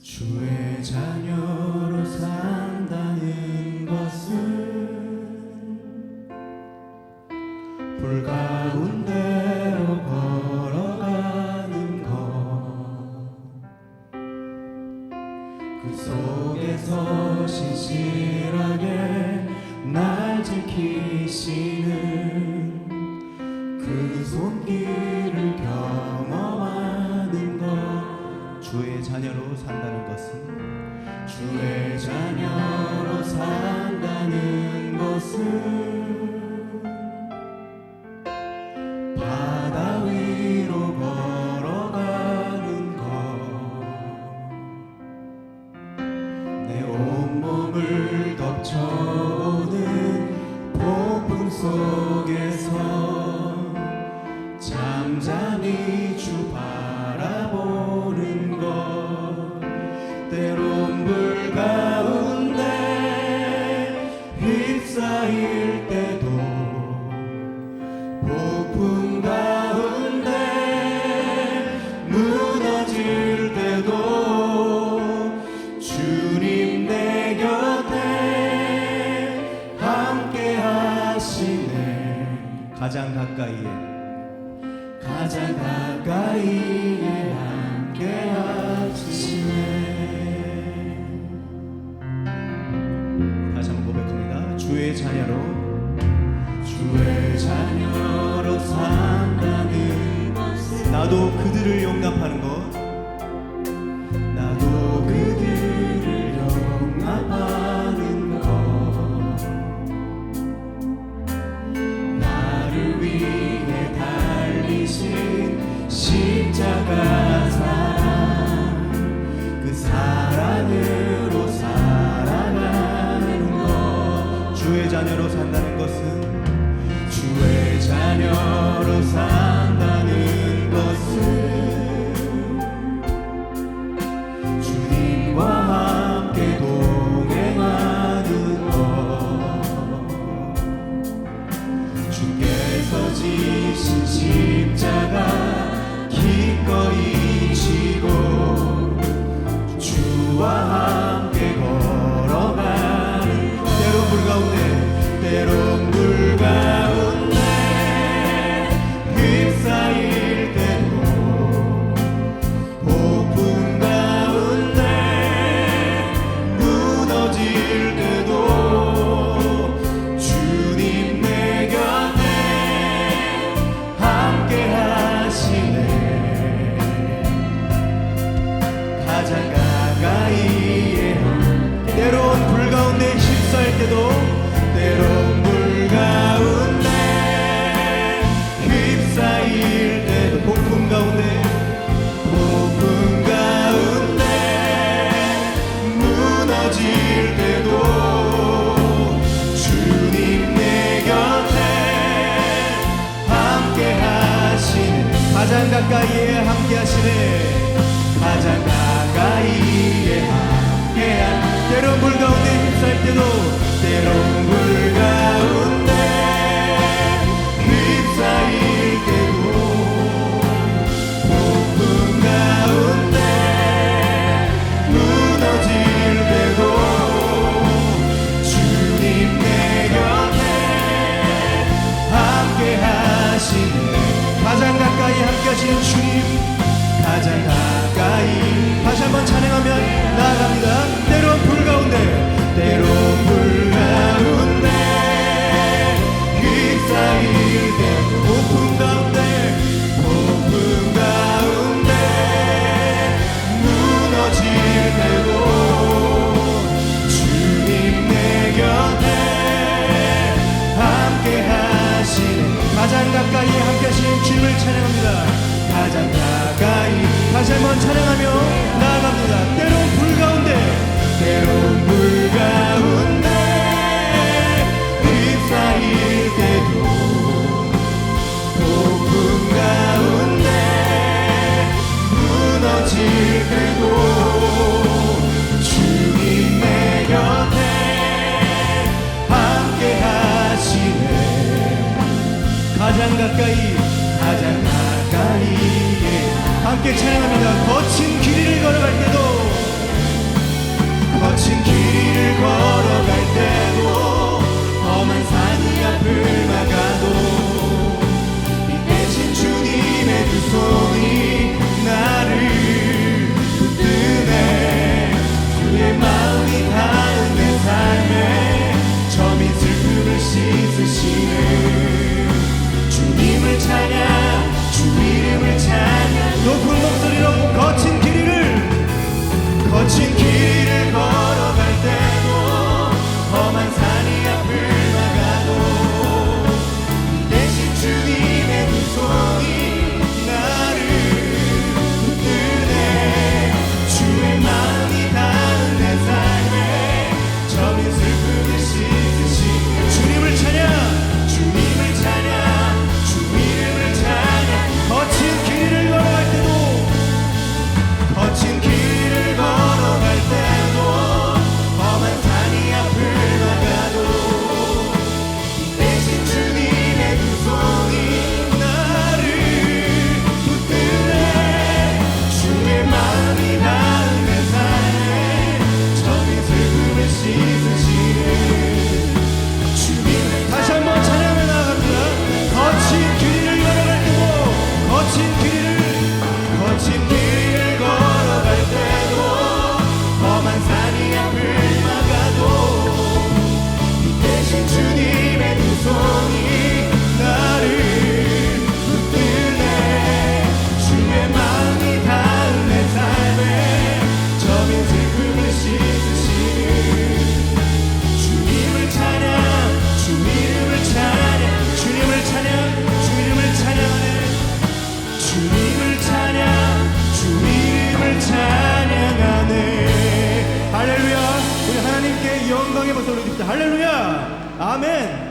주의 자녀로 산다는 것은 불 가운데로 걸어가는 것. 그 속에서 신실하게 날 지키시는 그 손길 자녀로 산다는 것은? 주의 자녀로 산다는 것은? 바다 위로 걸어가는 것. 내 온몸을 덮쳐오는 폭풍 속에서 잠잠히 가장 가까이에. 가장 가까이에 함께 하시네. 다시 한번 고백합니다. 주의 자녀로. 주의 자녀로 산다는 나도 그들을 용납하는 것 주의 자녀로 산다는 것은 주의 자녀로 산 때도 되신 주님 가장 가까이. 다시 한번 찬양하면 나갑니다. 때로 불 가운데 때로 불 가운데. 그 휩싸이되 고통 가운데 고통 가운데. 무너질 때도 주님 내 곁에 함께 하시는 가장 가까이 함께 하신 주님을 찬양합니다. 가장 가까이. 다시 한번 찬양하며 나아갑니다. 때론 불 가운데. 때론 불 가운데. 휩싸일 그 때도 높은 가운데 무너질 때도 주님 내 곁에 함께 하시네. 가장 가까이 함께 찬양합니다. 거친 길을 걸어갈 때도 영광의 박수 올려주십시오. 할렐루야! 아멘!